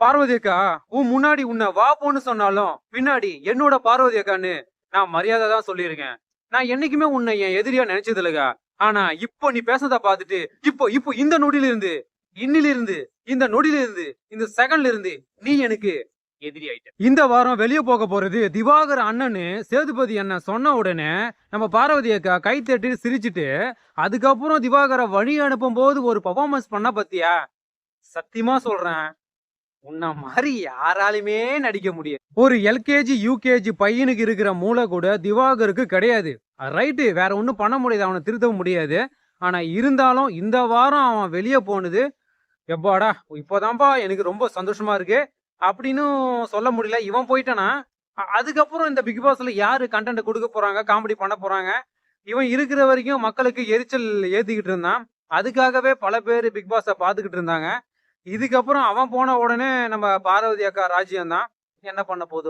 பார்வதி அக்கா உன் முன்னாடி உன்னை வா போன்னு சொன்னாலும் பின்னாடி என்னோட பார்வதி அக்கான்னு நான் மரியாதை தான் சொல்லியிருக்கேன். நான் என்னைக்குமே உன்னை என் எதிரியா நினைச்சது இல்லக்கா ஆனா இப்போ நீ பேசுறத பார்த்துட்டு இப்போ இப்போ இந்த நொடியில இருந்து இன்னிலிருந்து இந்த நொடியில இருந்து இந்த செகண்ட்ல இருந்து நீ எனக்கு எதிரி ஆயிட்ட. இந்த வாரம் வெளியே போக போறது திவாகர் அண்ணனு சேதுபதி அண்ணன் சொன்ன உடனே நம்ம பார்வதி அக்கா கை தட்டி சிரிச்சிட்டு அதுக்கப்புறம் திவாகரை வழி அனுப்பும் போது ஒரு பர்ஃபார்மன்ஸ் பண்ண பத்தியா? சத்தியமா சொல்றேன். உன்ன மாதிரி யாராலுமே நடிக்க முடியாது. ஒரு எல்கேஜி யூகேஜி பையனுக்கு இருக்கிற மூளை கூட திவாகருக்கு கிடையாது. ரைட்டு வேற ஒன்றும் பண்ண முடியாது. அவனை திருத்த முடியாது. ஆனால் இருந்தாலும் இந்த வாரம் அவன் வெளியே போனது எப்பாடா இப்போதான்ப்பா எனக்கு ரொம்ப சந்தோஷமா இருக்கு. அப்படின்னு சொல்ல முடியல. இவன் போயிட்டானா? அதுக்கப்புறம் இந்த பிக் பாஸ்ல யாரு கண்டென்ட் கொடுக்க போறாங்க காமெடி பண்ண போறாங்க? இவன் இருக்கிற வரைக்கும் மக்களுக்கு எரிச்சல் ஏத்திக்கிட்டு இருந்தான். அதுக்காகவே பல பேர் பிக் பாஸை பார்த்துக்கிட்டு இருந்தாங்க. இதுக்கப்புறம் அவன் போன உடனே நம்ம பார்வதி அக்கா ராஜ்யம் தான் என்ன பண்ண போகுது